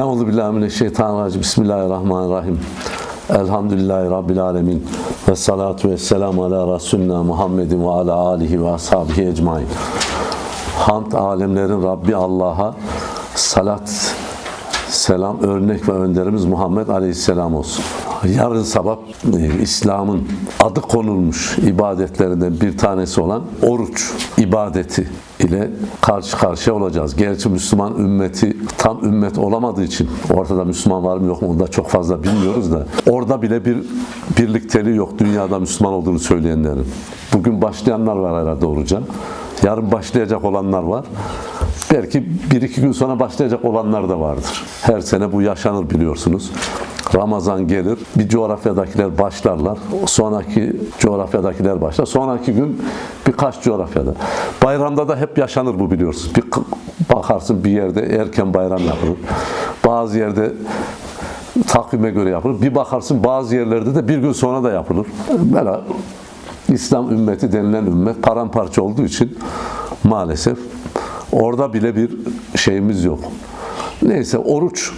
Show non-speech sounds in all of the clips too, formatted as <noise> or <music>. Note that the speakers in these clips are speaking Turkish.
Euzu billahi mineşşeytanirracim. Bismillahirrahmanirrahim. Elhamdülillahi Rabbil alemin. Ve salatu ve selamu ala Resulina Muhammedin ve ala alihi ve ashabihi ecmain. Hamd alemlerin Rabbi Allah'a salat, selam, örnek ve önderimiz Muhammed Aleyhisselam olsun. Yarın sabah e, İslam'ın adı konulmuş ibadetlerinden bir tanesi olan oruç ibadeti ile karşı karşıya olacağız. Gerçi Müslüman ümmeti tam ümmet olamadığı için ortada Müslüman var mı yok mu onu da çok fazla bilmiyoruz da orada bile bir birlikteliği yok dünyada Müslüman olduğunu söyleyenlerin. Bugün başlayanlar var herhalde oruca. Yarın başlayacak olanlar var. Belki bir iki gün sonra başlayacak olanlar da vardır. Her sene bu yaşanır biliyorsunuz. Ramazan gelir, bir coğrafyadakiler başlarlar, sonraki coğrafyadakiler başlar, sonraki gün birkaç coğrafyada. Bayramda da hep yaşanır bu biliyorsunuz. Bir bakarsın bir yerde erken bayram yapılır, bazı yerde takvime göre yapılır, bir bakarsın bazı yerlerde de bir gün sonra da yapılır. Böyle İslam ümmeti denilen ümmet paramparça olduğu için maalesef orada bile bir şeyimiz yok. Neyse oruç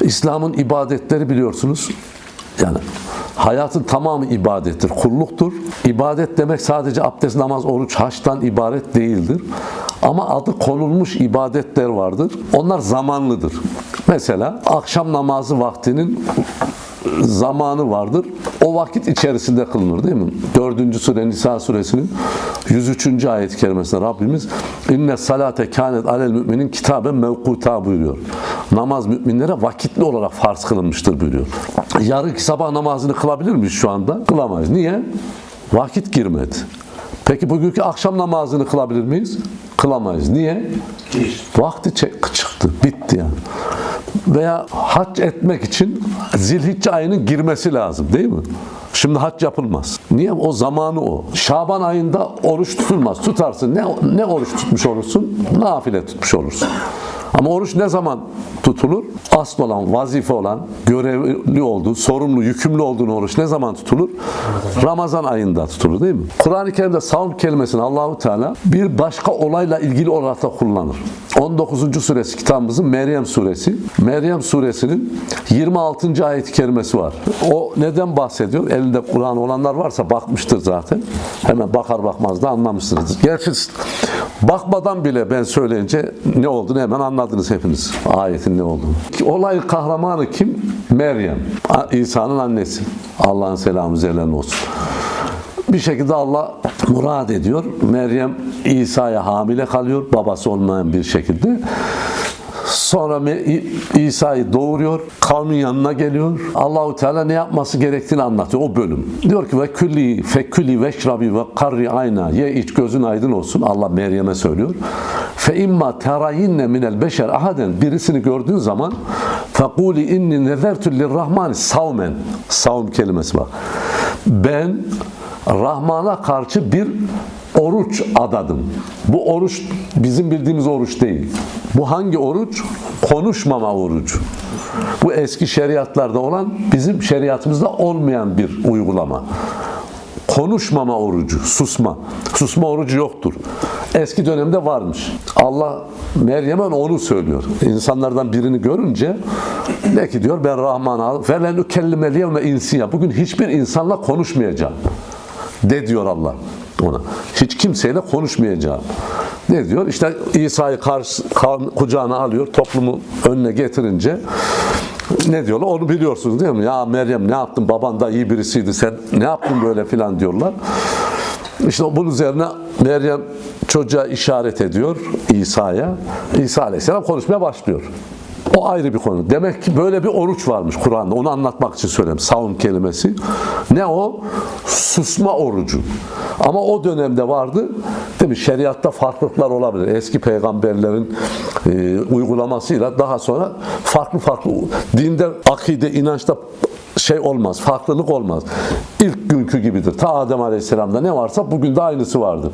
İslam'ın ibadetleri biliyorsunuz. Yani hayatın tamamı ibadettir, kulluktur. İbadet demek sadece abdest, namaz, oruç, haçtan ibaret değildir. Ama adı konulmuş ibadetler vardır. Onlar zamanlıdır. Mesela akşam namazı vaktinin zamanı vardır. O vakit içerisinde kılınır değil mi? 4. sure Nisa suresinin 103. ayet-i kerimesinde Rabbimiz inne salate kânet alel müminin kitaben mevkuta buyuruyor. Namaz müminlere vakitli olarak farz kılınmıştır buyuruyor. Yarınki sabah namazını kılabilir miyiz şu anda? Kılamayız. Niye? Vakit girmedi. Peki bugünkü akşam namazını kılabilir miyiz? Kılamayız. Niye? Vakti çıktı. Bitti yani veya hac etmek için zilhicce ayının girmesi lazım değil mi? Şimdi hac yapılmaz. Niye? O zamanı o. Şaban ayında oruç tutulmaz. Tutarsın. Ne, ne oruç tutmuş olursun? Nafile tutmuş olursun. Ama oruç ne zaman tutulur? Asıl olan, vazife olan, görevli olduğu, sorumlu, yükümlü olduğun oruç ne zaman tutulur? Ramazan ayında tutulur değil mi? Kur'an-ı Kerim'de savun kelimesini Allahu Teala bir başka olayla ilgili olarak da kullanır. 19. suresi kitabımızın Meryem suresi. Meryem suresinin 26. ayet-i kerimesi var. O neden bahsediyor? Elinde Kur'an olanlar varsa bakmıştır zaten. Hemen bakar bakmaz da anlamışsınız. Gerçi bakmadan bile ben söyleyince ne olduğunu hemen anladınız hepiniz. Ayetin ne olduğunu. Olay kahramanı kim? Meryem. İsa'nın annesi. Allah'ın selamı üzerlerine olsun. Bir şekilde Allah murad ediyor. Meryem İsa'ya hamile kalıyor. Babası olmayan bir şekilde. Sonra İsa'yı doğuruyor. Kavmin yanına geliyor. Allahu Teala ne yapması gerektiğini anlatıyor o bölüm. Diyor ki ve külli fekülli veşrabi ve karri ayna ye iç gözün aydın olsun. Allah Meryem'e söylüyor. Fe imma terayinne minel beşer ahaden birisini gördüğün zaman fekuli inni nezertü lirrahmani savmen. Savm kelimesi bak. Ben Rahman'a karşı bir oruç adadım. Bu oruç bizim bildiğimiz oruç değil. Bu hangi oruç? Konuşmama orucu. Bu eski şeriatlarda olan bizim şeriatımızda olmayan bir uygulama. Konuşmama orucu, susma. Susma orucu yoktur. Eski dönemde varmış. Allah Meryem'e onu söylüyor. İnsanlardan birini görünce ne ki diyor ben Rahman'a. Felen ükellimeliye ve insiya. Bugün hiçbir insanla konuşmayacağım. De diyor Allah ona. Hiç kimseyle konuşmayacağım. Ne diyor? İşte İsa'yı karşı, kucağına alıyor, toplumu önüne getirince ne diyorlar? Onu biliyorsunuz değil mi? Ya Meryem ne yaptın? Baban da iyi birisiydi. Sen ne yaptın böyle filan diyorlar. İşte bunun üzerine Meryem çocuğa işaret ediyor İsa'ya. İsa Aleyhisselam konuşmaya başlıyor. O ayrı bir konu. Demek ki böyle bir oruç varmış Kur'an'da. Onu anlatmak için söyleyeyim. Savun kelimesi. Ne o? Susma orucu. Ama o dönemde vardı. Değil mi? Şeriatta farklılıklar olabilir. Eski peygamberlerin e, uygulamasıyla daha sonra farklı farklı dinde, akide, inançta şey olmaz, farklılık olmaz. İlk günkü gibidir. Ta Adem Aleyhisselam'da ne varsa bugün de aynısı vardır.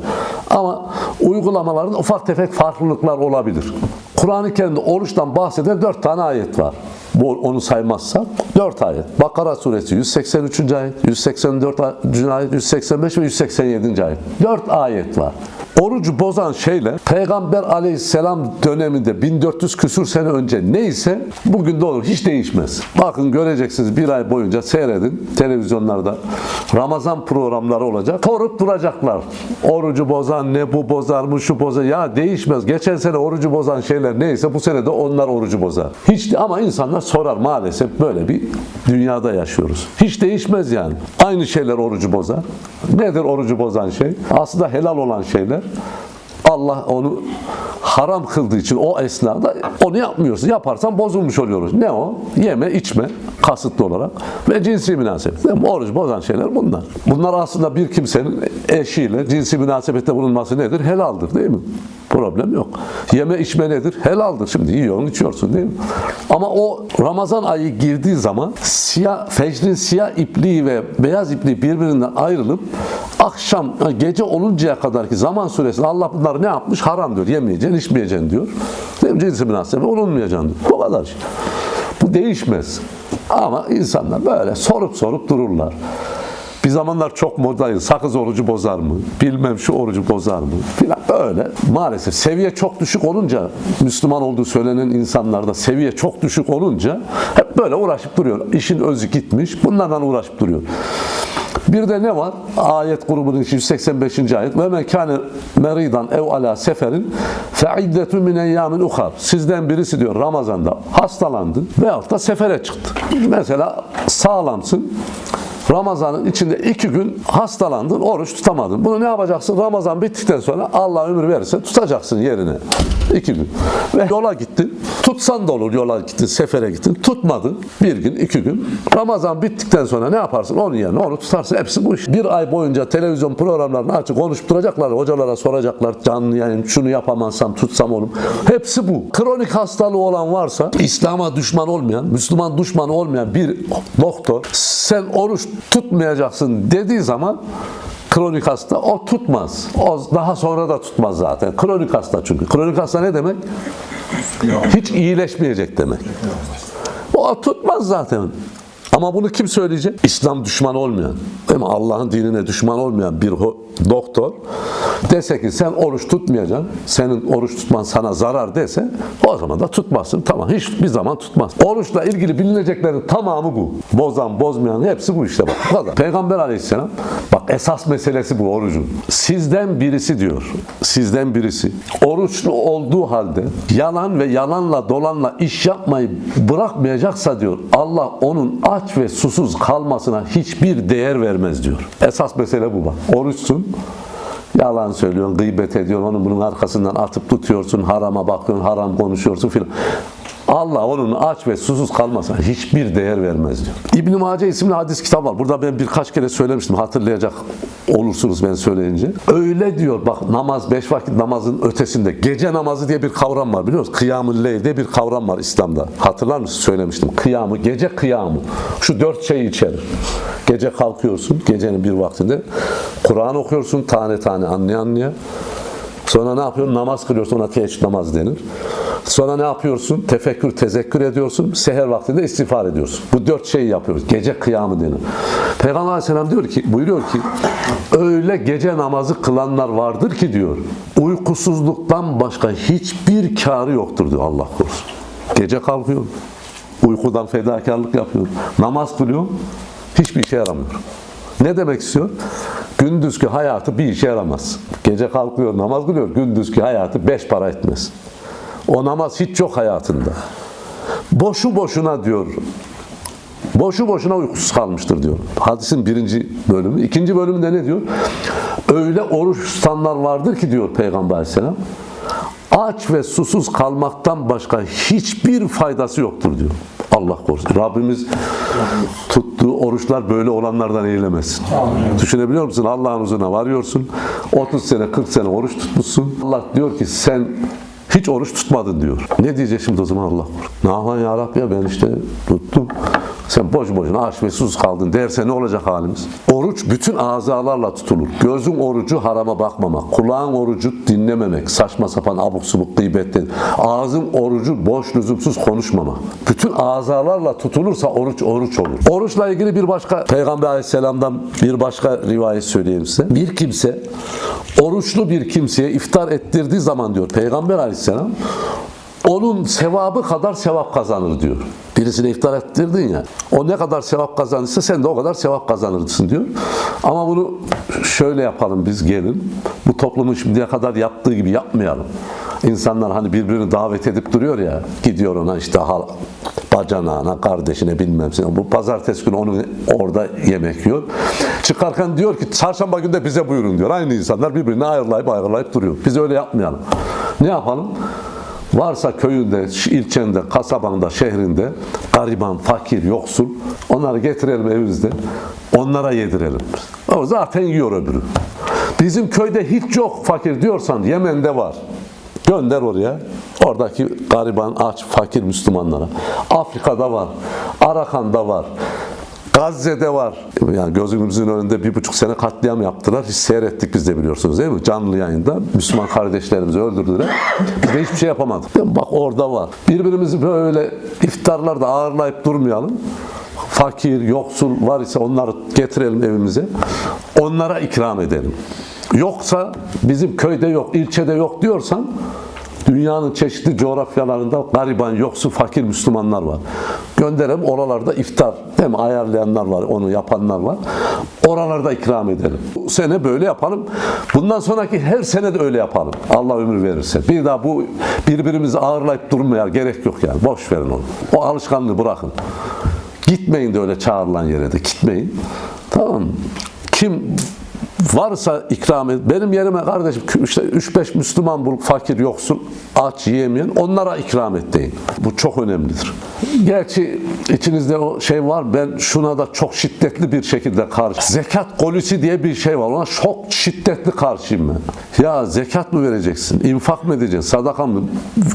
Ama uygulamaların ufak tefek farklılıklar olabilir. Kur'an-ı Kerim'de oruçtan bahseden dört tane ayet var. Bu, onu saymazsak dört ayet. Bakara suresi 183. ayet, 184. ayet, 185 ve 187. ayet. Dört ayet var. Orucu bozan şeyler Peygamber aleyhisselam döneminde 1400 küsur sene önce neyse bugün de olur. Hiç değişmez. Bakın göreceksiniz bir ay boyunca seyredin televizyonlarda Ramazan programları olacak. Sorup duracaklar. Orucu bozan ne bu bozar mı şu bozar. Ya değişmez. Geçen sene orucu bozan şeyler neyse bu sene de onlar orucu bozar. Hiç ama insanlar sorar maalesef böyle bir dünyada yaşıyoruz. Hiç değişmez yani. Aynı şeyler orucu bozar. Nedir orucu bozan şey? Aslında helal olan şeyler. Allah onu haram kıldığı için o esnada onu yapmıyorsun. Yaparsan bozulmuş oluyoruz. Ne o? Yeme, içme kasıtlı olarak ve cinsi münasebet. Mi? Oruç bozan şeyler bunlar. Bunlar aslında bir kimsenin eşiyle cinsi münasebette bulunması nedir? Helaldir değil mi? Problem yok. Yeme içme nedir? Helaldir. Şimdi yiyorsun, içiyorsun değil mi? Ama o Ramazan ayı girdiği zaman siyah, fecrin siyah ipliği ve beyaz ipliği birbirinden ayrılıp akşam gece oluncaya kadar ki zaman süresinde Allah bunları ne yapmış? Haram diyor. Yemeyeceksin, içmeyeceksin diyor. Değil mi? Cinsi münasebet olunmayacaksın diyor. Bu kadar. Bu değişmez. Ama insanlar böyle sorup sorup dururlar. Bir zamanlar çok modaydı. Sakız orucu bozar mı? Bilmem şu orucu bozar mı? Filan böyle. Maalesef seviye çok düşük olunca Müslüman olduğu söylenen insanlarda seviye çok düşük olunca hep böyle uğraşıp duruyor. İşin özü gitmiş. Bunlardan uğraşıp duruyor. Bir de ne var? Ayet grubunun 185. ayet. Ve men kâne meridan ev ala seferin fe iddetun min eyyamin uhar. Sizden birisi diyor Ramazan'da hastalandı veyahut da sefere çıktı. Mesela sağlamsın. Ramazan'ın içinde iki gün hastalandın, oruç tutamadın. Bunu ne yapacaksın? Ramazan bittikten sonra Allah ömür verirse tutacaksın yerine. İki gün. Ve yola gittin. Tutsan da olur yola gittin, sefere gittin. Tutmadın. Bir gün, iki gün. Ramazan bittikten sonra ne yaparsın? Onun yerine onu tutarsın. Hepsi bu iş. Bir ay boyunca televizyon programlarını açıp konuşup duracaklar. Hocalara soracaklar. Canlı yayın şunu yapamazsam tutsam olur. Hepsi bu. Kronik hastalığı olan varsa İslam'a düşman olmayan, Müslüman düşmanı olmayan bir doktor sen oruç tutmayacaksın dediği zaman kronik hasta o tutmaz. O daha sonra da tutmaz zaten. Kronik hasta çünkü. Kronik hasta ne demek? Hiç iyileşmeyecek demek. O tutmaz zaten. Ama bunu kim söyleyecek? İslam düşmanı olmayan, değil mi? Allah'ın dinine düşman olmayan bir doktor dese ki sen oruç tutmayacaksın, senin oruç tutman sana zarar dese o zaman da tutmazsın. Tamam hiçbir zaman tutmaz. Oruçla ilgili bilineceklerin tamamı bu. Bozan, bozmayan hepsi bu işte bak. Bu kadar. Peygamber aleyhisselam bak esas meselesi bu orucun. Sizden birisi diyor. Sizden birisi oruçlu olduğu halde yalan ve yalanla dolanla iş yapmayı bırakmayacaksa diyor Allah onun aç ve susuz kalmasına hiçbir değer vermez diyor. Esas mesele bu bak. Oruçsun Yalan söylüyorsun, gıybet ediyorsun, onun bunun arkasından atıp tutuyorsun, harama bakıyorsun, haram konuşuyorsun filan. Allah onun aç ve susuz kalmasına hiçbir değer vermez diyor. İbn-i Mace isimli hadis kitap var. Burada ben birkaç kere söylemiştim. Hatırlayacak olursunuz ben söyleyince. Öyle diyor bak namaz, beş vakit namazın ötesinde gece namazı diye bir kavram var biliyor musun? Kıyam-ı leyl diye bir kavram var İslam'da. Hatırlar mısın? Söylemiştim. Kıyamı, gece kıyamı. Şu dört şeyi içerir. Gece kalkıyorsun, gecenin bir vaktinde. Kur'an okuyorsun tane tane anlaya anlaya. Sonra ne yapıyorsun? Namaz kılıyorsun. Ona teheccüd namaz denir. Sonra ne yapıyorsun? Tefekkür, tezekkür ediyorsun. Seher vaktinde istiğfar ediyorsun. Bu dört şeyi yapıyoruz. Gece kıyamı denir. Peygamber Aleyhisselam diyor ki, buyuruyor ki öyle gece namazı kılanlar vardır ki diyor uykusuzluktan başka hiçbir karı yoktur diyor Allah korusun. Gece kalkıyor. Uykudan fedakarlık yapıyor. Namaz kılıyor. Hiçbir işe yaramıyor. Ne demek istiyor? Gündüzki hayatı bir işe yaramaz. Gece kalkıyor, namaz kılıyor. Gündüzki hayatı beş para etmez. O namaz hiç yok hayatında. Boşu boşuna diyor. Boşu boşuna uykusuz kalmıştır diyor. Hadisin birinci bölümü. İkinci bölümünde ne diyor? Öyle oruç tutanlar vardır ki diyor Peygamber Aleyhisselam. Aç ve susuz kalmaktan başka hiçbir faydası yoktur diyor. Allah korusun. Rabbimiz tuttuğu oruçlar böyle olanlardan eylemesin. Düşünebiliyor musun? Allah'ın huzuruna varıyorsun. 30 sene 40 sene oruç tutmuşsun. Allah diyor ki sen hiç oruç tutmadın diyor. Ne diyecek şimdi o zaman Allah? Ne yapan ya Rabbi ya ben işte tuttum. Sen boş boşuna aç ve sus kaldın derse ne olacak halimiz? Oruç bütün azalarla tutulur. Gözün orucu harama bakmamak, kulağın orucu dinlememek, saçma sapan abuk subuk gıybetten, ağzın orucu boş lüzumsuz konuşmamak. Bütün azalarla tutulursa oruç oruç olur. Oruçla ilgili bir başka Peygamber Aleyhisselam'dan bir başka rivayet söyleyeyim size. Bir kimse oruçlu bir kimseye iftar ettirdiği zaman diyor Peygamber Aleyhisselam onun sevabı kadar sevap kazanır diyor. Birisine iftar ettirdin ya. O ne kadar sevap kazanırsa sen de o kadar sevap kazanırsın diyor. Ama bunu şöyle yapalım biz gelin. Bu toplumun şimdiye kadar yaptığı gibi yapmayalım. İnsanlar hani birbirini davet edip duruyor ya. Gidiyor ona işte hal, bacanağına, kardeşine bilmem ne. Bu pazartesi günü onu orada yemek yiyor. Çıkarken diyor ki çarşamba günü de bize buyurun diyor. Aynı insanlar birbirini ayırlayıp ayırlayıp duruyor. Biz öyle yapmayalım. Ne yapalım? Varsa köyünde, ilçende, kasabanda, şehrinde gariban, fakir, yoksul onları getirelim evimizde. Onlara yedirelim. O zaten yiyor öbürü. Bizim köyde hiç yok fakir diyorsan Yemen'de var. Gönder oraya. Oradaki gariban, aç, fakir Müslümanlara. Afrika'da var. Arakan'da var. Gazze'de var. Yani gözümüzün önünde bir buçuk sene katliam yaptılar. Hiç seyrettik biz de biliyorsunuz değil mi? Canlı yayında Müslüman kardeşlerimizi öldürdüler. Biz de hiçbir şey yapamadık. Bak orada var. Birbirimizi böyle iftarlarda ağırlayıp durmayalım. Fakir, yoksul var ise onları getirelim evimize. Onlara ikram edelim. Yoksa bizim köyde yok, ilçede yok diyorsan Dünyanın çeşitli coğrafyalarında gariban, yoksul, fakir Müslümanlar var. Gönderelim oralarda iftar, değil mi? Ayarlayanlar var, onu yapanlar var. Oralarda ikram edelim. Bu sene böyle yapalım. Bundan sonraki her sene de öyle yapalım. Allah ömür verirse. Bir daha bu birbirimizi ağırlayıp durmaya gerek yok yani. Boş verin onu. O alışkanlığı bırakın. Gitmeyin de öyle çağrılan yere de. Gitmeyin. Tamam? Kim varsa ikram et. Benim yerime kardeşim işte 3-5 Müslüman bul, fakir, yoksul, aç, yiyemeyen onlara ikram et deyin. Bu çok önemlidir. Gerçi içinizde o şey var. Ben şuna da çok şiddetli bir şekilde karşı. Zekat kolisi diye bir şey var. Ona çok şiddetli karşıyım ben. Ya zekat mı vereceksin? infak mı edeceksin? Sadaka mı?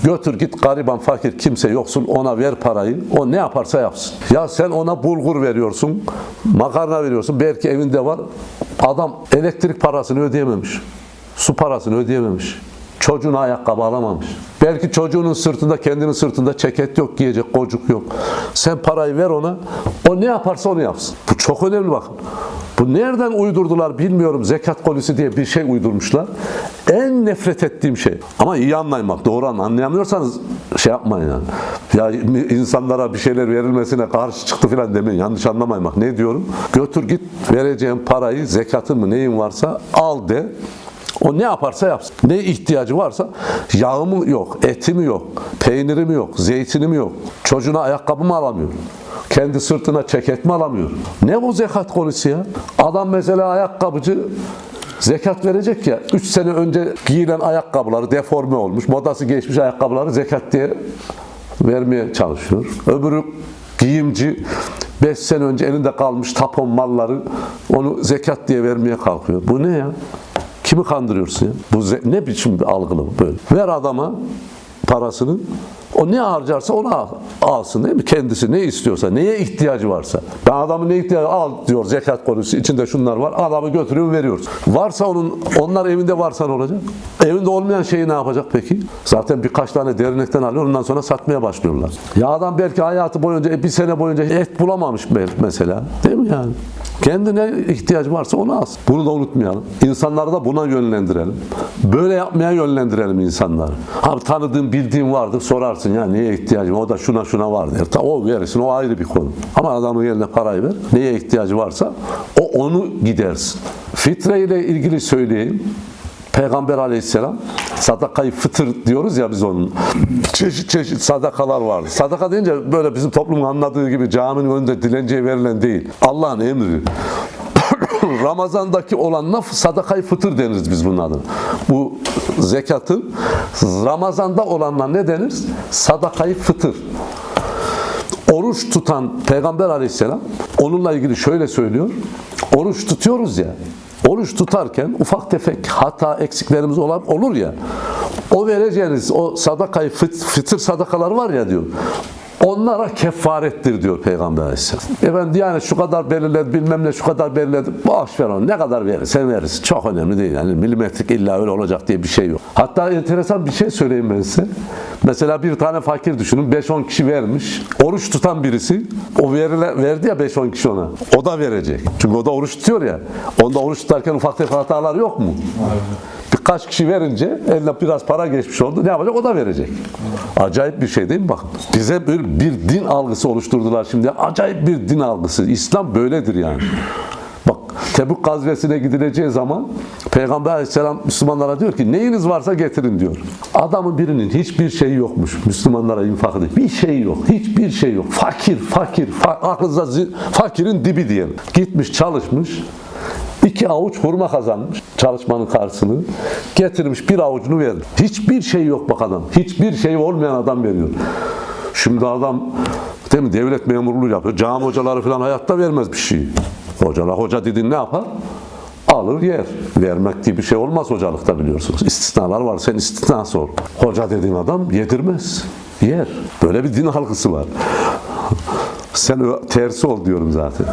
Götür git gariban, fakir, kimse yoksul ona ver parayı. O ne yaparsa yapsın. Ya sen ona bulgur veriyorsun, makarna veriyorsun. Belki evinde var. Adam elektrik parasını ödeyememiş. Su parasını ödeyememiş. Çocuğuna ayakkabı alamamış. Belki çocuğunun sırtında, kendinin sırtında ceket yok, giyecek kocuk yok. Sen parayı ver ona, o ne yaparsa onu yapsın. Bu çok önemli bakın. Bu nereden uydurdular bilmiyorum. Zekat kolisi diye bir şey uydurmuşlar. En nefret ettiğim şey. Ama iyi anlayın bak, doğru. Anlayamıyorsanız şey yapmayın yani. Ya insanlara bir şeyler verilmesine karşı çıktı falan demeyin. Yanlış anlamayın bak. Ne diyorum? Götür git vereceğin parayı, zekatın mı neyin varsa al de. O ne yaparsa yapsın. Ne ihtiyacı varsa yağı mı yok, eti mi yok, peyniri mi yok, zeytini mi yok. Çocuğuna ayakkabı mı alamıyor? Kendi sırtına ceket mi alamıyor? Ne bu zekat konusu ya? Adam mesela ayakkabıcı zekat verecek ya 3 sene önce giyilen ayakkabıları deforme olmuş, modası geçmiş ayakkabıları zekat diye vermeye çalışıyor. Öbürü giyimci 5 sene önce elinde kalmış tapon malları onu zekat diye vermeye kalkıyor. Bu ne ya? Kimi kandırıyorsun ya? Bu ne biçim bir algılı bu böyle? Ver adama parasını. O ne harcarsa onu al, alsın değil mi? Kendisi ne istiyorsa, neye ihtiyacı varsa. Ben adamın ne ihtiyacı al diyor zekat konusu içinde şunlar var. Adamı götürüyor veriyoruz. Varsa onun, onlar evinde varsa ne olacak? Evinde olmayan şeyi ne yapacak peki? Zaten birkaç tane dernekten alıyor ondan sonra satmaya başlıyorlar. Ya adam belki hayatı boyunca bir sene boyunca et bulamamış mesela. Değil mi yani? Kendine ihtiyacı varsa onu alsın. Bunu da unutmayalım. İnsanları da buna yönlendirelim. Böyle yapmaya yönlendirelim insanları. Ha tanıdığın, bildiğin vardır sorarsın ya neye ihtiyacım o da şuna şuna var der. Ta, o verirsin o ayrı bir konu. Ama adamın eline parayı ver. Neye ihtiyacı varsa o onu gidersin. Fitre ile ilgili söyleyeyim. Peygamber aleyhisselam sadakayı fıtır diyoruz ya biz onun. Çeşit çeşit sadakalar vardı. Sadaka deyince böyle bizim toplumun anladığı gibi caminin önünde dilenciye verilen değil. Allah'ın emri. Ramazandaki olanla sadakayı fıtır deniriz biz bunun adına. Bu zekatın Ramazanda olanla ne denir? Sadakayı fıtır. Oruç tutan Peygamber aleyhisselam onunla ilgili şöyle söylüyor. Oruç tutuyoruz ya. Oruç tutarken ufak tefek hata eksiklerimiz olan olur ya. O vereceğiniz o sadakayı fıt, fıtır sadakalar var ya diyor. Onlara kefarettir diyor Peygamber Aleyhisselam. Efendim yani şu kadar belirledi bilmem ne şu kadar belirledi. Boş ver onu ne kadar verirsen verirsin. Çok önemli değil yani milimetrik illa öyle olacak diye bir şey yok. Hatta enteresan bir şey söyleyeyim ben size. Mesela bir tane fakir düşünün 5-10 kişi vermiş. Oruç tutan birisi o verile, verdi ya 5-10 kişi ona. O da verecek. Çünkü o da oruç tutuyor ya. Onda oruç tutarken ufak tefek hatalar yok mu? Birkaç kişi verince eline biraz para geçmiş oldu. Ne yapacak? O da verecek. Acayip bir şey değil mi? Bak bize bir, bir din algısı oluşturdular şimdi. Acayip bir din algısı. İslam böyledir yani. Bak Tebük gazvesine gidileceği zaman Peygamber aleyhisselam Müslümanlara diyor ki neyiniz varsa getirin diyor. Adamın birinin hiçbir şeyi yokmuş Müslümanlara infak edecek. Bir şey yok. Hiçbir şey yok. Fakir, fakir. Fa aklınıza fakirin dibi diyelim. Gitmiş çalışmış. İki avuç hurma kazanmış çalışmanın karşılığını. Getirmiş bir avucunu verdi. Hiçbir şey yok bak adam. Hiçbir şey olmayan adam veriyor. Şimdi adam değil mi devlet memurluğu yapıyor. Cami hocaları falan hayatta vermez bir şey. Hocalar hoca dedin ne yapar? Alır yer. Vermek diye bir şey olmaz hocalıkta biliyorsunuz. İstisnalar var. Sen istisnası ol. Hoca dediğin adam yedirmez. Yer. Böyle bir din halkısı var. Sen tersi ol diyorum zaten.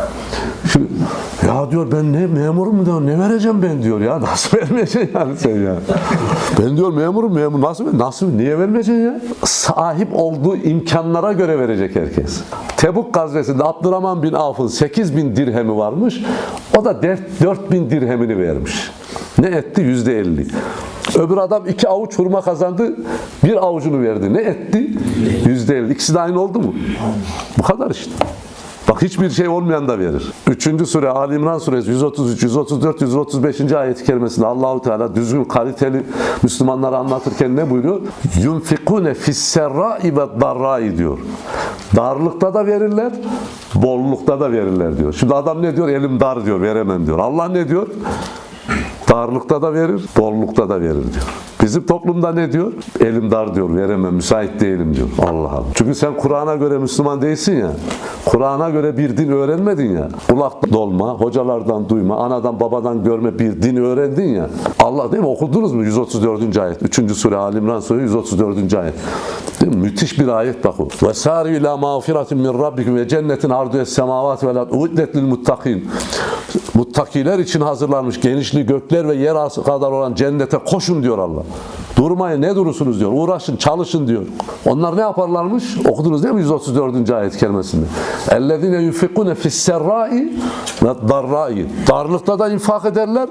Ya diyor ben ne memurum diyor ne vereceğim ben diyor ya <laughs> nasıl vermeyeceksin yani sen ya. Ben diyor memurum memur nasıl nasıl niye vermeyeceksin ya? Sahip olduğu imkanlara göre verecek herkes. Tebuk gazvesinde Abdurrahman bin Avf'ın 8 bin dirhemi varmış. O da 4 bin dirhemini vermiş. Ne etti? Yüzde elli. Öbür adam iki avuç hurma kazandı, bir avucunu verdi. Ne etti? Yüzde elli. İkisi de aynı oldu mu? Bu kadar işte. Bak hiçbir şey olmayan da verir. Üçüncü sure Ali İmran suresi 133, 134, 135. ayet-i kerimesinde Allahu Teala düzgün kaliteli Müslümanları anlatırken ne buyuruyor? Yunfikune fisserrai ve darrai diyor. Darlıkta da verirler, bollukta da verirler diyor. Şimdi adam ne diyor? Elim dar diyor, veremem diyor. Allah ne diyor? Darlıkta da verir, bollukta da verir diyor. Bizim toplumda ne diyor? Elim dar diyor, veremem, müsait değilim diyor. Allah Allah. Çünkü sen Kur'an'a göre Müslüman değilsin ya. Kur'an'a göre bir din öğrenmedin ya. Kulak dolma, hocalardan duyma, anadan babadan görme bir din öğrendin ya. Allah değil mi? Okudunuz mu? 134. ayet. 3. sure Ali İmran suresi 134. ayet. Değil mi? Müthiş bir ayet bak o. Ve sari ila mağfiratin min rabbikum ve cennetin ardu es semavat ve lat uiddet lil muttakin. Muttakiler için hazırlanmış genişliği gökler ve yer kadar olan cennete koşun diyor Allah. Durmayın ne durursunuz diyor. Uğraşın, çalışın diyor. Onlar ne yaparlarmış? Okudunuz değil mi 134. ayet kerimesinde? Ellezine yunfikune fisserrai ve darrai. Darlıkta da infak ederler,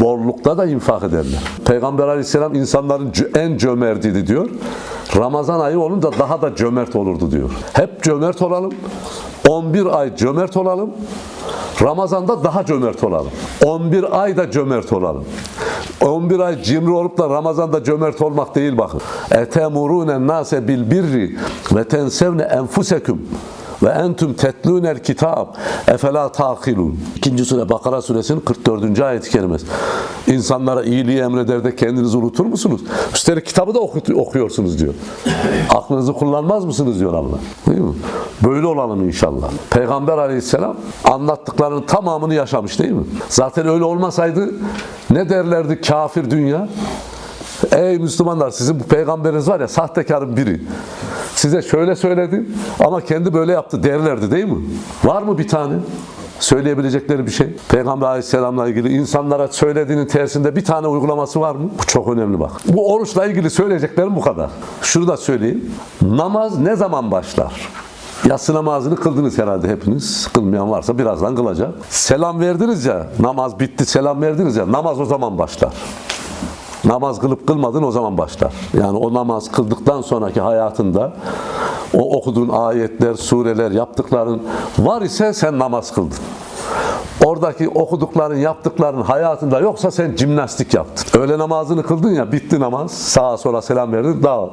bollukta da infak ederler. Peygamber aleyhisselam insanların en cömertiydi diyor. Ramazan ayı olunca daha da cömert olurdu diyor. Hep cömert olalım. 11 ay cömert olalım. Ramazan'da daha cömert olalım. 11 ay da cömert olalım. 11 ay cimri olup da Ramazan'da cömert olmak değil bakın. Etemurune nase bil birri ve tensevne enfuseküm ve entüm tetlûnel kitab efela takilun. İkinci sure Bakara suresinin 44. ayet-i kerimesi. İnsanlara iyiliği emreder de kendinizi unutur musunuz? Üstelik kitabı da okuyorsunuz diyor. Aklınızı kullanmaz mısınız diyor Allah. Değil mi? Böyle olalım inşallah. Peygamber aleyhisselam anlattıklarının tamamını yaşamış değil mi? Zaten öyle olmasaydı ne derlerdi kafir dünya? Ey Müslümanlar sizin bu peygamberiniz var ya sahtekarın biri. Size şöyle söyledi ama kendi böyle yaptı derlerdi değil mi? Var mı bir tane? Söyleyebilecekleri bir şey. Peygamber aleyhisselamla ilgili insanlara söylediğinin tersinde bir tane uygulaması var mı? Bu çok önemli bak. Bu oruçla ilgili söyleyeceklerim bu kadar. Şunu da söyleyeyim. Namaz ne zaman başlar? Yatsı namazını kıldınız herhalde hepiniz. Kılmayan varsa birazdan kılacak. Selam verdiniz ya, namaz bitti selam verdiniz ya, namaz o zaman başlar. Namaz kılıp kılmadın o zaman başlar. Yani o namaz kıldıktan sonraki hayatında o okuduğun ayetler, sureler, yaptıkların var ise sen namaz kıldın. Oradaki okudukların, yaptıkların hayatında yoksa sen jimnastik yaptın. Öğle namazını kıldın ya, bitti namaz. Sağa sola selam verdin, dağıl.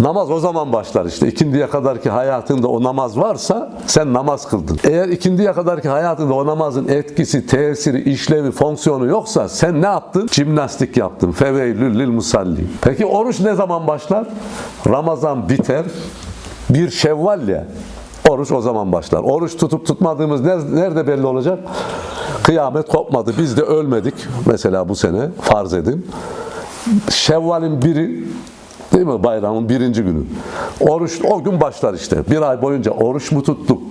Namaz o zaman başlar işte. İkindiye kadarki hayatında o namaz varsa sen namaz kıldın. Eğer ikindiye kadarki hayatında o namazın etkisi, tesiri, işlevi, fonksiyonu yoksa sen ne yaptın? Jimnastik yaptın. Feveylül lil musalli. Peki oruç ne zaman başlar? Ramazan biter. Bir şevval ya. Oruç o zaman başlar. Oruç tutup tutmadığımız ne- nerede belli olacak? Kıyamet kopmadı. Biz de ölmedik. Mesela bu sene farz edin. Şevval'in biri Değil mi? Bayramın birinci günü. Oruç o gün başlar işte. Bir ay boyunca oruç mu tuttuk?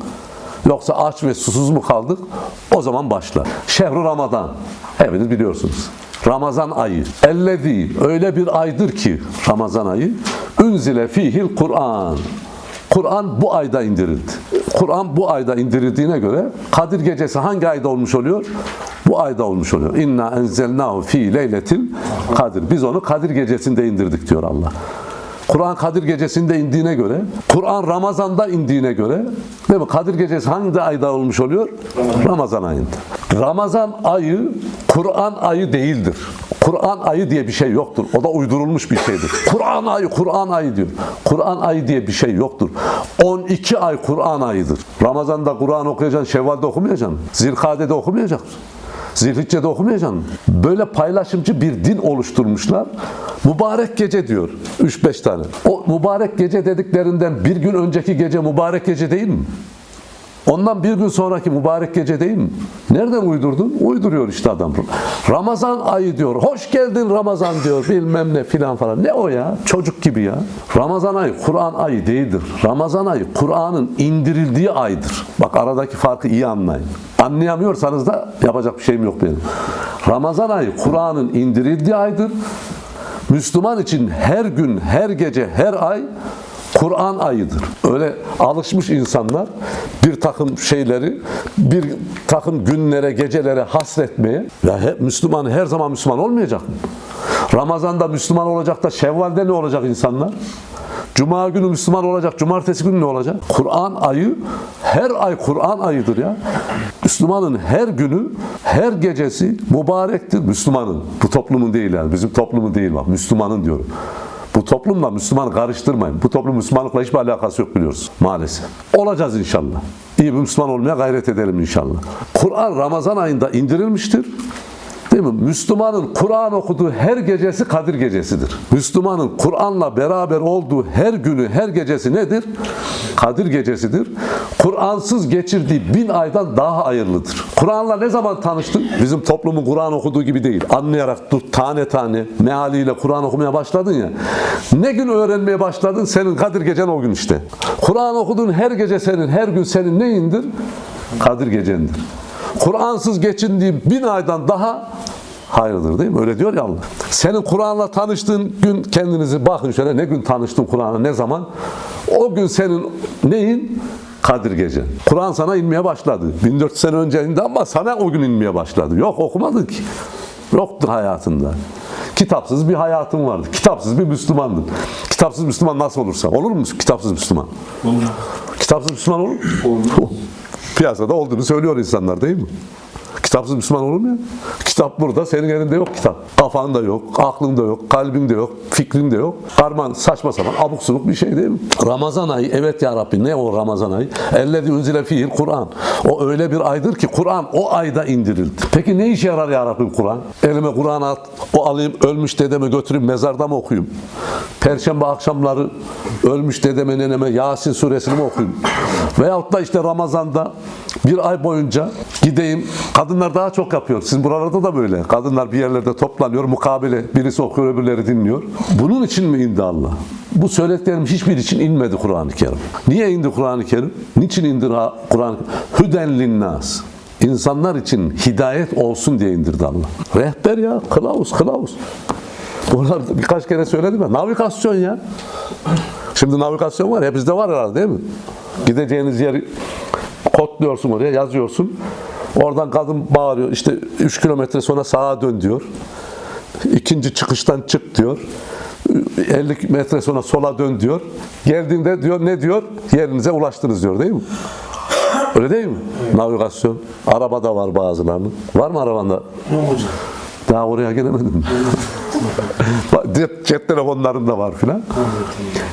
Yoksa aç ve susuz mu kaldık? O zaman başlar. Şehru Ramazan. Hepiniz biliyorsunuz. Ramazan ayı. Ellezî öyle bir aydır ki Ramazan ayı. Ünzile fihil Kur'an. Kur'an bu ayda indirildi. Kur'an bu ayda indirildiğine göre Kadir gecesi hangi ayda olmuş oluyor? Bu ayda olmuş oluyor. İnna enzelnahu fi leyletil kadir. Biz onu Kadir gecesinde indirdik diyor Allah. Kur'an Kadir gecesinde indiğine göre, Kur'an Ramazan'da indiğine göre, değil mi? Kadir gecesi hangi ayda olmuş oluyor? Ramazan ayında. Ramazan ayı Kur'an ayı değildir. Kur'an ayı diye bir şey yoktur. O da uydurulmuş bir şeydir. <laughs> Kur'an ayı, Kur'an ayı diyor. Kur'an ayı diye bir şey yoktur. 12 ay Kur'an ayıdır. Ramazan'da Kur'an okuyacaksın, Şevval'de okumayacaksın. Zilkade'de okumayacaksın. Zilhicce'de okumayacaksın. Böyle paylaşımcı bir din oluşturmuşlar. Mübarek gece diyor. 3-5 tane. O mübarek gece dediklerinden bir gün önceki gece mübarek gece değil mi? Ondan bir gün sonraki mübarek gece değil mi? Nereden uydurdun? Uyduruyor işte adam. Ramazan ayı diyor. Hoş geldin Ramazan diyor. Bilmem ne filan falan. Ne o ya? Çocuk gibi ya. Ramazan ayı Kur'an ayı değildir. Ramazan ayı Kur'an'ın indirildiği aydır. Bak aradaki farkı iyi anlayın. Anlayamıyorsanız da yapacak bir şeyim yok benim. Ramazan ayı Kur'an'ın indirildiği aydır. Müslüman için her gün, her gece, her ay Kur'an ayıdır. Öyle alışmış insanlar bir takım şeyleri, bir takım günlere, gecelere hasretmeye. Ya hep Müslüman her zaman Müslüman olmayacak mı? Ramazan'da Müslüman olacak da Şevval'de ne olacak insanlar? Cuma günü Müslüman olacak, cumartesi günü ne olacak? Kur'an ayı, her ay Kur'an ayıdır ya. Müslümanın her günü, her gecesi mübarektir. Müslümanın, bu toplumun değil yani, bizim toplumun değil bak, Müslümanın diyorum. Bu toplumla Müslüman karıştırmayın. Bu toplum Müslümanlıkla hiçbir alakası yok biliyoruz maalesef. Olacağız inşallah. İyi bir Müslüman olmaya gayret edelim inşallah. Kur'an Ramazan ayında indirilmiştir. Değil mi? Müslümanın Kur'an okuduğu her gecesi Kadir gecesidir. Müslümanın Kur'an'la beraber olduğu her günü, her gecesi nedir? Kadir gecesidir. Kur'ansız geçirdiği bin aydan daha hayırlıdır. Kur'an'la ne zaman tanıştın? Bizim toplumun Kur'an okuduğu gibi değil. Anlayarak dur tane tane mealiyle Kur'an okumaya başladın ya. Ne gün öğrenmeye başladın? Senin Kadir gecen o gün işte. Kur'an okuduğun her gece senin, her gün senin neyindir? Kadir gecendir. Kur'ansız geçindiği bin aydan daha hayırlıdır değil mi? Öyle diyor ya Allah. Senin Kur'an'la tanıştığın gün kendinizi bakın şöyle ne gün tanıştın Kur'an'a ne zaman? O gün senin neyin? Kadir gece. Kur'an sana inmeye başladı. 1400 sene önce indi ama sana o gün inmeye başladı. Yok okumadın ki. Yoktur hayatında. Kitapsız bir hayatın vardı. Kitapsız bir Müslümandın. Kitapsız Müslüman nasıl olursa. Olur mu kitapsız Müslüman? Kitapsız Müslüman olur mu? Piyasada olduğunu söylüyor insanlar değil mi? Kitapsız Müslüman olur mu ya? Kitap burada, senin elinde yok kitap. Kafanda yok, aklında yok, kalbinde yok, fikrinde yok. Karman saçma sapan abuk subuk bir şey değil mi? Ramazan ayı, evet ya Rabbi ne o Ramazan ayı? Ellezi unzile fihil Kur'an. O öyle bir aydır ki Kur'an o ayda indirildi. Peki ne işe yarar ya Rabbi Kur'an? Elime Kur'an at, o alayım ölmüş dedeme götüreyim mezarda mı okuyayım? Perşembe akşamları ölmüş dedeme neneme Yasin suresini mi okuyayım? Veyahut da işte Ramazan'da bir ay boyunca gideyim. Kadınlar daha çok yapıyor. Sizin buralarda da böyle. Kadınlar bir yerlerde toplanıyor. Mukabele birisi okuyor öbürleri dinliyor. Bunun için mi indi Allah? Bu söylediklerim hiçbir için inmedi Kur'an-ı Kerim. Niye indi Kur'an-ı Kerim? Niçin indi Ra- Kur'an? Hüden linnas. İnsanlar için hidayet olsun diye indirdi Allah. Rehber ya, kılavuz, kılavuz. Buralarda birkaç kere söyledim ya. Navigasyon ya. Şimdi navigasyon var bizde var herhalde değil mi? Gideceğiniz yeri kodluyorsun oraya yazıyorsun. Oradan kadın bağırıyor işte 3 kilometre sonra sağa dön diyor. İkinci çıkıştan çık diyor. 50 metre sonra sola dön diyor. Geldiğinde diyor ne diyor? Yerinize ulaştınız diyor değil mi? Öyle değil mi? Navigasyon. Arabada var bazılarının. Var mı arabanda? Daha oraya gelemedim. <laughs> Cep telefonlarında var filan.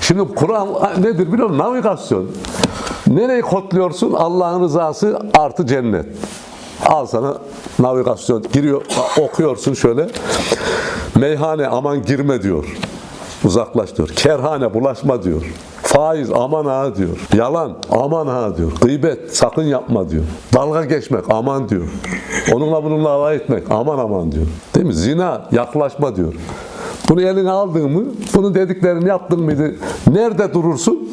Şimdi Kur'an nedir biliyor musun? Navigasyon. Nereyi kodluyorsun? Allah'ın rızası artı cennet. Al sana navigasyon. Giriyor, okuyorsun şöyle. Meyhane aman girme diyor. Uzaklaş diyor. Kerhane bulaşma diyor. Faiz aman ha diyor. Yalan aman ha diyor. Gıybet sakın yapma diyor. Dalga geçmek aman diyor. Onunla bununla alay etmek aman aman diyor. Değil mi? Zina yaklaşma diyor. Bunu eline aldın mı, bunun dediklerini yaptın mıydı, nerede durursun?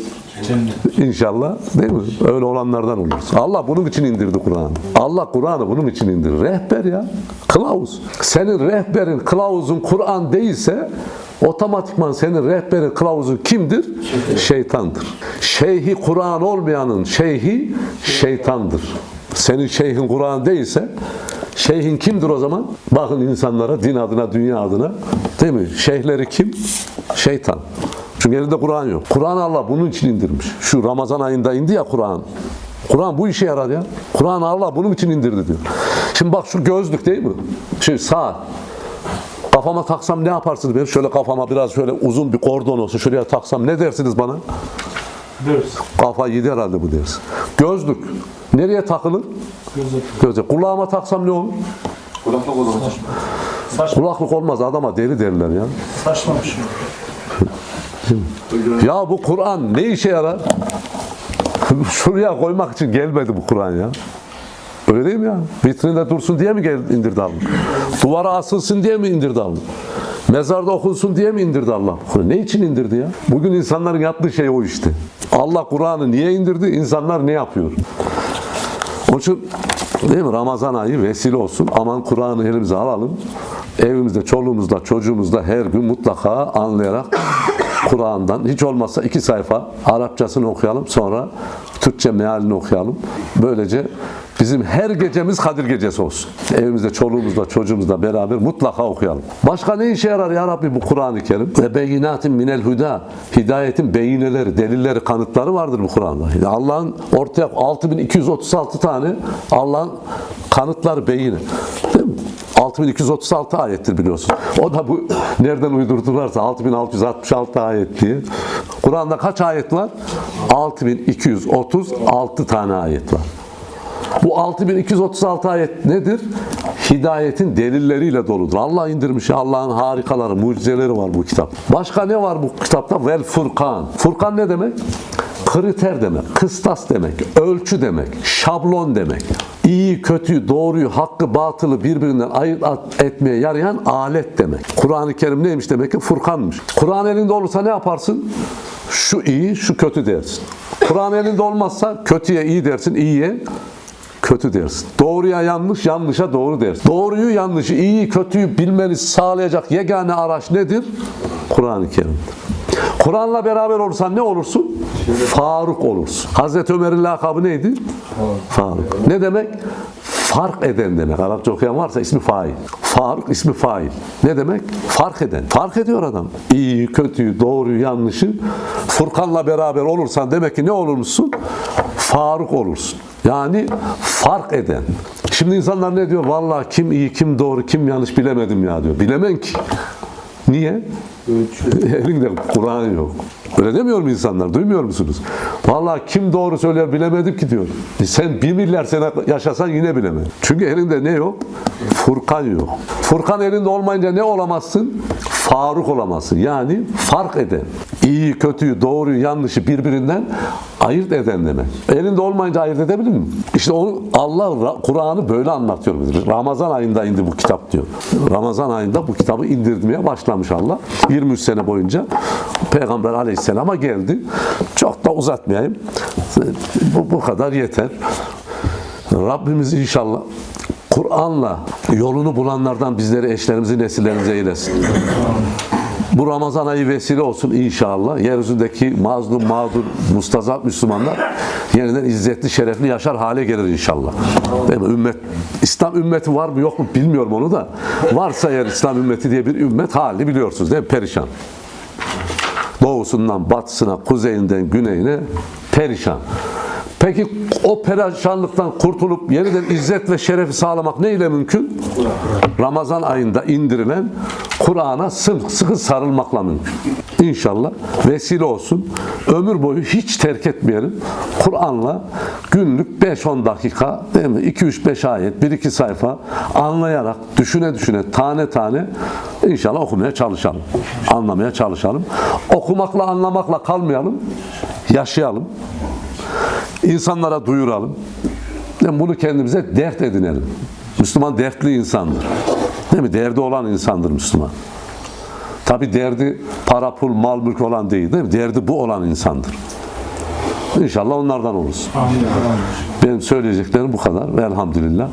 İnşallah değil mi? Öyle olanlardan oluruz. Allah bunun için indirdi Kur'an'ı. Allah Kur'an'ı bunun için indirdi. Rehber ya. Kılavuz. Senin rehberin, kılavuzun Kur'an değilse otomatikman senin rehberin, kılavuzun kimdir? Şeytandır. Şeyhi Kur'an olmayanın şeyhi şeytandır. Senin şeyhin Kur'an değilse şeyhin kimdir o zaman? Bakın insanlara din adına, dünya adına değil mi? Şeyhleri kim? Şeytan. Çünkü elinde Kur'an yok. Kur'an Allah bunun için indirmiş. Şu Ramazan ayında indi ya Kur'an. Kur'an bu işe yarar ya. Kur'an Allah bunun için indirdi diyor. Şimdi bak şu gözlük değil mi? Şu saat. Kafama taksam ne yaparsınız benim? Şöyle kafama biraz şöyle uzun bir kordon olsa şuraya taksam ne dersiniz bana? Deriz. Kafa yedi herhalde bu ders. Gözlük. Nereye takılır? Gözlük. Göze. Kulağıma taksam ne olur? Kulaklık o zaman. Saçma, Kulaklık olmaz adama deli derler ya. saçma bir şey. <laughs> Ya bu Kur'an ne işe yarar? Şuraya koymak için gelmedi bu Kur'an ya. Öyle değil mi ya? Vitrinde dursun diye mi gel, indirdi Allah? Duvara asılsın diye mi indirdi Allah? Mezarda okunsun diye mi indirdi Allah? Ne için indirdi ya? Bugün insanların yaptığı şey o işte. Allah Kur'an'ı niye indirdi? İnsanlar ne yapıyor? Onun için değil mi Ramazan ayı vesile olsun. Aman Kur'an'ı elimize alalım. Evimizde, çoluğumuzda, çocuğumuzda her gün mutlaka anlayarak Kur'an'dan hiç olmazsa iki sayfa Arapçasını okuyalım. Sonra Türkçe mealini okuyalım. Böylece bizim her gecemiz Kadir gecesi olsun. Evimizde, çoluğumuzla, çocuğumuzla beraber mutlaka okuyalım. Başka ne işe yarar ya Rabbi bu Kur'an-ı Kerim? Ve beyinatin minel huda. Hidayetin beyineleri, delilleri, kanıtları vardır bu Kur'an'da. Allah'ın ortaya 6236 tane Allah'ın kanıtları beyini. Değil mi? 6236 ayettir biliyorsun. O da bu nereden uydurdularsa 6666 ayet diye. Kur'an'da kaç ayet var? 6236 tane ayet var. Bu 6236 ayet nedir? Hidayetin delilleriyle doludur. Allah indirmiş. Allah'ın harikaları, mucizeleri var bu kitap. Başka ne var bu kitapta? Vel Furkan. Furkan ne demek? Kriter demek, kıstas demek, ölçü demek, şablon demek. İyi, kötüyü, doğruyu, hakkı, batılı birbirinden ayırt etmeye yarayan alet demek. Kur'an-ı Kerim neymiş demek ki? Furkanmış. Kur'an elinde olursa ne yaparsın? Şu iyi, şu kötü dersin. Kur'an elinde olmazsa kötüye iyi dersin, iyiye kötü dersin. Doğruya yanlış, yanlışa doğru dersin. Doğruyu, yanlışı, iyiyi, kötüyü bilmeni sağlayacak yegane araç nedir? Kur'an-ı Kerim'dir. Kur'an'la beraber olursan ne olursun? Faruk olursun. Hazreti Ömer'in lakabı neydi? Faruk. Ne demek? Fark eden demek. Arapça okuyan varsa ismi fail. Faruk ismi fail. Ne demek? Fark eden. Fark ediyor adam. İyi, kötüyü, doğruyu, yanlışı. Furkan'la beraber olursan demek ki ne olurmuşsun? Faruk olursun. Yani fark eden. Şimdi insanlar ne diyor? Vallahi kim iyi, kim doğru, kim yanlış bilemedim ya diyor. Bilemen ki. Niye? <laughs> Elinde Kur'an yok. Öyle demiyor mu insanlar? Duymuyor musunuz? Vallahi kim doğru söyler bilemedim ki diyor. Sen bir milyar sene yaşasan yine bilemedin. Çünkü elinde ne yok? Furkan yok. Furkan elinde olmayınca ne olamazsın? Faruk olamazsın. Yani fark eden. İyi, kötüyü, doğruyu, yanlışı birbirinden ayırt eden demek. Elinde olmayınca ayırt edebilir mi? İşte onu Allah Ra- Kur'an'ı böyle anlatıyor. bize. Ramazan ayında indi bu kitap diyor. Ramazan ayında bu kitabı indirmeye başlamış Allah. 23 sene boyunca Peygamber Aleyhisselam'a geldi. Çok da uzatmayayım. Bu, bu kadar yeter. Rabbimiz inşallah Kur'an'la yolunu bulanlardan bizleri, eşlerimizi, nesillerimize eylesin. Bu Ramazan ayı vesile olsun inşallah. Yeryüzündeki mazlum, mağdur, mustazat Müslümanlar yeniden izzetli, şerefli yaşar hale gelir inşallah. Değil mi? Ümmet, İslam ümmeti var mı yok mu bilmiyorum onu da. Varsa eğer İslam ümmeti diye bir ümmet hali biliyorsunuz değil mi? Perişan. Doğusundan batısına, kuzeyinden güneyine perişan. Peki o perişanlıktan kurtulup yeniden izzet ve şerefi sağlamak ne ile mümkün? Ramazan ayında indirilen Kur'an'a sıkı sıkı sarılmakla mümkün. İnşallah vesile olsun. Ömür boyu hiç terk etmeyelim. Kur'an'la günlük 5-10 dakika değil mi? 2-3-5 ayet, 1-2 sayfa anlayarak, düşüne düşüne, tane tane inşallah okumaya çalışalım. Anlamaya çalışalım. Okumakla, anlamakla kalmayalım. Yaşayalım. İnsanlara duyuralım. Yani bunu kendimize dert edinelim. Müslüman dertli insandır. Değil mi? Derdi olan insandır Müslüman. Tabi derdi para, pul, mal, mülk olan değil değil mi? Derdi bu olan insandır. İnşallah onlardan oluruz. Amin. Benim söyleyeceklerim bu kadar elhamdülillah.